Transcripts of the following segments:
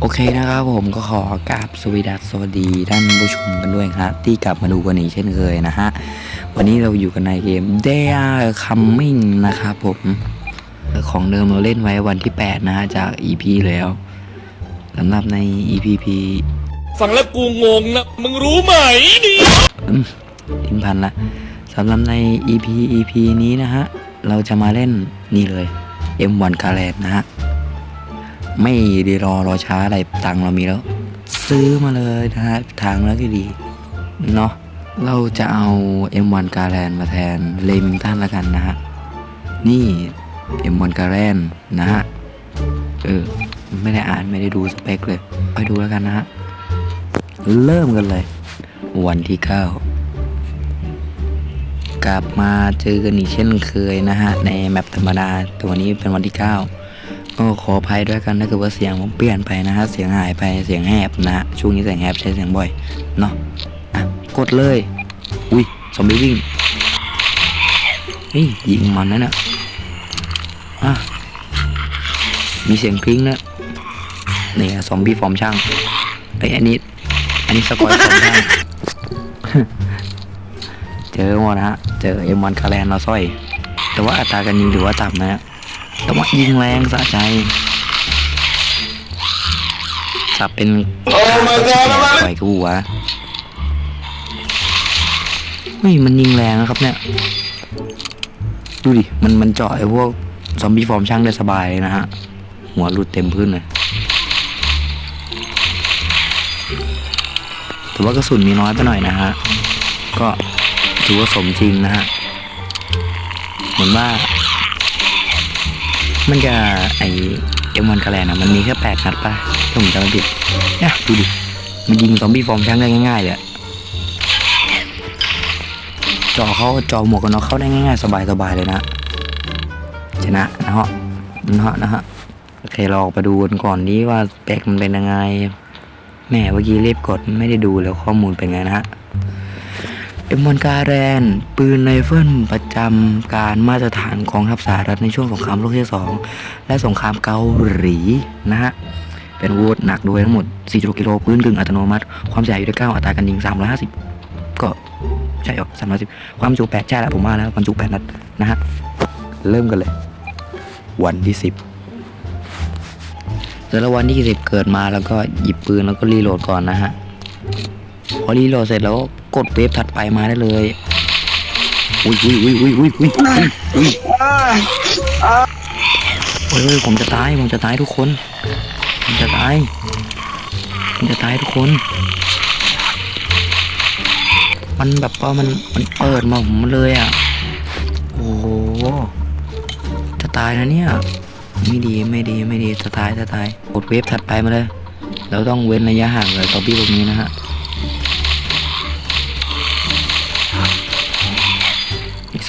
โอเคนะครับผมก็ขอกราบสวีดัสสวัสดีท่านผู้ชมกันด้วยครับที่กลับมาดูกันอีกเช่นเคยนะฮะ วันนี้เราอยู่กันในเกม They Are Coming นะครับผมของเดิมเราเล่นไว้วันที่ 8 นะฮะ จาก EP แล้วสำหรับใน EP ฟังแล้วกูงงนะ มึงรู้ไหมนี่ทิ้งพันละสำหรับใน EP EP นี้นะฮะ เราจะมาเล่นนี่เลย M1 c a r e n นะฮะ ไม่ได้รอรอช้าอะไรตังเรามีแล้ว ซื้อมาเลยนะฮะทางแล้วก็ดีเนาะเราจะเอา M1 c a r e n มาแทนเลมิงตันละกันนะฮะ นี่ M1 c a r e n นะฮะ เออ ไม่ได้อ่านไม่ได้ดูสเปคเลยไปดูแล้วกันนะฮะ เริ่มกันเลย วันที่ 9 กลับมาเจอกันอีกเช่นเคยนะฮะ ในแมปธรรมดา ตัวนี้เป็นวันที่ 9 ก็ขออภัยด้วยกันถ้าเกิดว่าเสียงผมเปลี่ยนไปนะฮะเสียงหายไปเสียงแหบนะ ช่วงนี้เสียงแหบใช้เสียงบ่อยเนาะอะกดเลย อุ้ยซอมบี้วิ่งนี่ยิงมันนะเนี่ยอะมีเสียงกริ้งนะนี่ซอมบี้ฟอร์มช่างไออันนี้ อันนี้สกอยฟอร์มช่างเจอหมดนะฮะ เจอเอ็มวันคาแรนเราสร้อย แต่ว่าอัตราการยิงถือว่าต่ำนะฮะ แต่ว่ายิงแรงสะใจสับเป็นปล่อยกูวะเฮ้ยมันยิงแรงนะครับเนี่ย ดูดิ มันมันเจาะไอ้พวกซอมบี้ฟอร์มช่างได้สบายเลยนะฮะ หัวหลุดเต็มพื้นเลย แต่ว่ากระสุนมีน้อยไปหน่อยนะฮะ ก็ถือว่าสมจริงนะฮะ เหมือนว่า มันจะไอเอ็มวันกระแลนอะมันมีแค่แปดนัดป่ะถ้าผมจำไม่ผิดเนี่ยดูดิ มันยิงซอมบี้ฟอร์มช่างได้ง่ายๆเลยจอเขาจอหมวกกันน็อกเข้าได้ง่ายๆ สบายๆเลยนะชนะนะฮะนะฮะนะฮะโอเคเราออกไปดูกันก่อนนี้ว่าสเปคมันเป็นยังไงแหม่เมื่อกี้รีบกดไม่ได้ดูแล้วข้อมูลเป็นไงนะฮะ เอ็มวันการแรน ปืนไรเฟิลประจำการมาตรฐานของทัพสหรัฐในช่วงสงครามโลกที่สองและสงครามเกาหลีนะฮะ เป็นอาวุธหนักด้วยทั้งหมด 4กิโลปืนกึ่งอัตโนมัติ ความใหญ่อยู่ที่9อัตราการยิง 350 ก็ใช่หรอ350ความจุ8ใช่แล้วผมว่าแล้วความจุ8นัดนะฮะ เริ่มกันเลย วันที่ 10แต่ละวันที่10เกิดมาแล้วก็หยิบปืนแล้วก็รีโหลดก่อนนะฮะ พอรีโหลดเสร็จแล้ว กดเวฟถัดไปมาได้เลย อุ้ยอุ้ยอุ้ยอุ้ยอุ้ยอุ้ยอุ้ยอุ้ยอุ้ยผมจะตายผมจะตายทุกคน ผมจะตาย ผมจะตายทุกคน มันแบบว่ามันมันเปิดมาผมเลยอะ โอ้จะตายนะเนี่ย ไม่ดีไม่ดีไม่ดีจะตายจะตาย กดเวฟถัดไปมาเลย เราต้องเว้นระยะห่างเลยต่อบี้ตรงนี้นะฮะ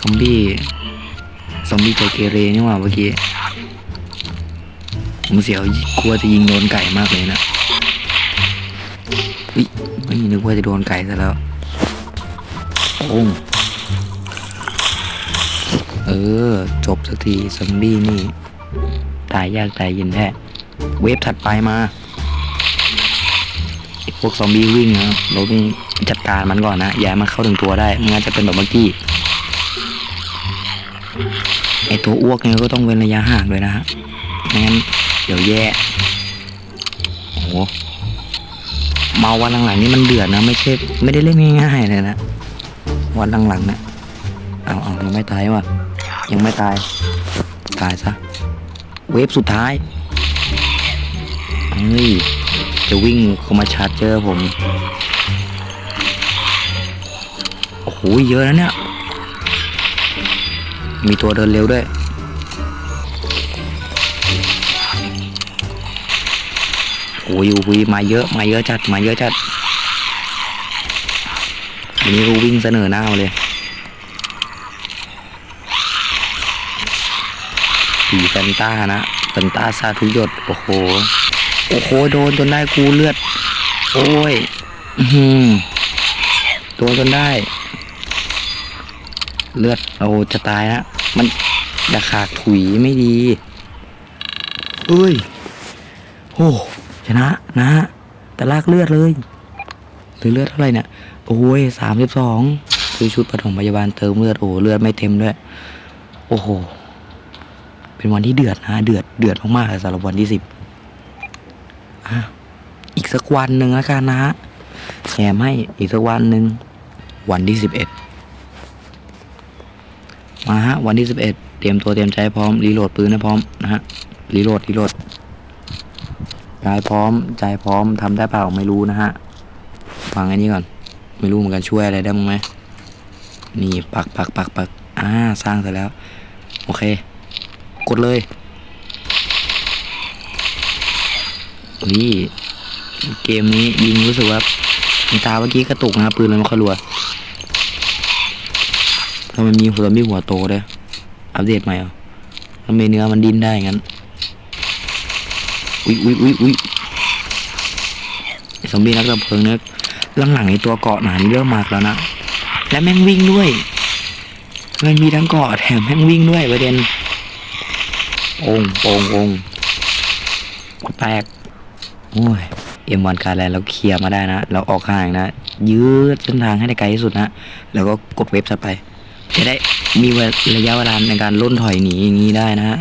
อ้ซอมบี้ซอมบี้ใจเกเรนี่หว่าเมื่อกี้ ผมเสียวกลัวจะยิงโดนไก่มากเลยนะอุ้ยไม่นึกว่าจะโดนไก่ซะแล้วโอ้งเออ จบสักทีซอมบี้นี่ ตายยากตายเย็นแท้ เวฟถัดไปมาพวกซอมบี้วิ่งนะเราต้องจัดการมันก่อนนะ อย่ามันเข้าถึงตัวได้ไม่งั้นจะเป็นแบบเมื่อกี้ ไอตัวอ้วกเนี่ยก็ต้องเว้นระยะห่างด้วยนะฮะไม่งั้นเดี๋ยวแย่โอ้โหเมาวันหลังๆนี่มันเดือดนะ ไม่ใช่ไม่ได้เล่นง่ายๆเลยนะ วันหลังๆนะเอาเอายังไม่ตายว่ะยังไม่ตาย ตายซะ เวฟสุดท้ายเฮ้ยจะวิ่งเข้ามาชาร์จเจอผม โอ้โห เยอะนะเนี่ย มีตัวเดินเร็วด้วย โอ้ยโอ้ยมาเยอะ มาเยอะจัด มาเยอะจัด อันนี้ก็วิ่งเสนอหน้ามาเลยผีแฟนต้านะแฟนต้าซาทุยด โอ้โห โอ้โห โดนจนได้กูเลือด โอ้ย อือหือโดนจนได้ เลือดเราจะตายนะมันจะขากถุยไม่ดีเอ้ยโอ้ชนะนะฮะแต่ลากเลือดเลยหรือเลือดเท่าไหร่เนี่ยโอ้ยสามสิบสองซื้อชุดปฐมพยาบาลเติมเลือดโอ้เลือดไม่เต็มด้วย โอ้โห เป็นวันที่เดือดนะเดือดเดือดมากๆเลยสำหรับวันที่สิบอะอีกสักวันหนึ่งแล้วกันนะฮะแถมให้อีกสักวันหนึ่งวันที่สิบเอ็ด มาฮะวันที่สิบเอ็ดเตรียมตัวเตรียมใจพร้อมรีโหลดปืนให้พร้อมนะฮะรีโหลดรีโหลดกายพร้อมใจพร้อมทำได้เปล่าไม่รู้นะฮะฟังอันนี้ก่อน ไม่รู้เหมือนกันช่วยอะไรได้มั้งไหมนี่ปักปักปักปักอ่าสร้างเสร็จแล้ว โอเค กดเลยนี่เกมนี้ยิงรู้สึกว่าตาเมื่อกี้กระตุกนะปืนมันไม่ค่อยรัว ทำไมมีหัวมีหัวโตด้วยอัปเดตใหม่เหรอทำไมเนื้อมันดิ้นได้งั้นอุ๊ยอุ๊ยอุ๊ยอุ๊ยไอ้ซอมบี้นักดับเพลิงเนี่ยหลังๆในตัวเกาะหนานี่เริ่มมากแล้วนะ และแม่งวิ่งด้วย มันมีทั้งเกาะแถมแม่งวิ่งด้วยประเด็นองค์ององแตกโอ้ยเอ็มวันการแลนเราเคลียร์มาได้นะ เราออกห่างนะ ยืดเส้นทางให้ได้ไกลที่สุดนะ แล้วก็กดเว็บถัดไป จะได้มีระยะเวลาในการล่นถอยหนีอย่างนี้ได้นะฮะ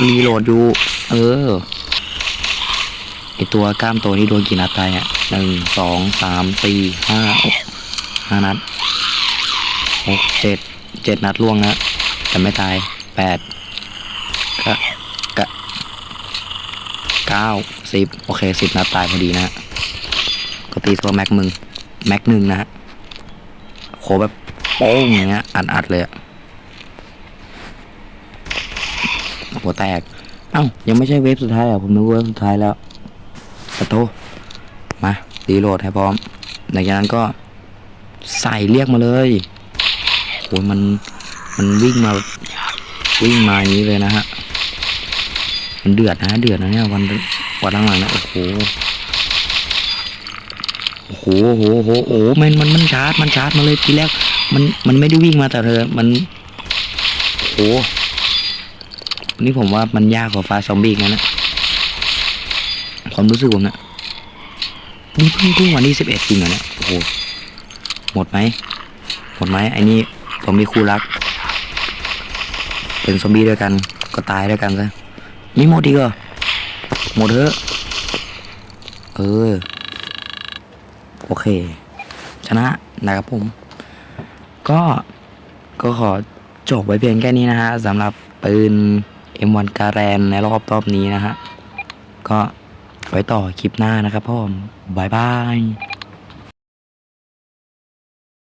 รีโหลดอยู่ เออไอตัวกล้ามโตนี่โดนกี่นัดตายอะหนึ่งสองสามสี่ห้าห้านัดหกเจ็ดเจ็ดนัดล่วงนะแต่ไม่ตายแปดกะกะเก้าสิบโอเคสิบนัดตายพอดีนะก็ตีตัวแม็กมึง แม็กหนึ่งนะฮะโคแบบ โป้งอย่างเงี้ยอัดอัดๆเลยอะหัวแตก เอ้า ยังไม่ใช่เวฟสุดท้ายอะผมนึกว่าสุดท้ายแล้วขอโทษมารีโหลดให้พร้อมหลังจากนั้นก็ใส่เรียกมาเลยโหมันมันวิ่งมาวิ่งมาอย่างนี้เลยนะฮะมันเดือดนะเดือดนะเนี่ยวันวันหลังๆนะโอ้โห หโอ้โหโอ้โหโอ้โหมันมันมันชาร์จมันชาร์จมาเลยทีแรกมันมันไม่ได้วิ่งมาแต่เธอมันโอ้โหนี่ผมว่ามันยากกว่าฟ้าซอมบี้อีกนนะความรู้สึกผมนะนี่เพิ่งเพิ่งวันที่สิบเอ็ดจริงเหรอเนี่ยโอ้โหหมดไหมหมดไหมไอ้นี่ผมมีคู่รัก เป็นซอมบี้ด้วยกัน ก็ตายด้วยกันซะนี่หมดอีกเหรอหมดเถอะเออ โอเค ชนะนะครับผม ก็ก็ขอจบไว้เพียงแค่นี้นะฮะสำหรับปืน M1 การแรนในรอบรอบนี้นะฮะ ก็ไว้ต่อคลิปหน้านะครับพ่อมบายบาย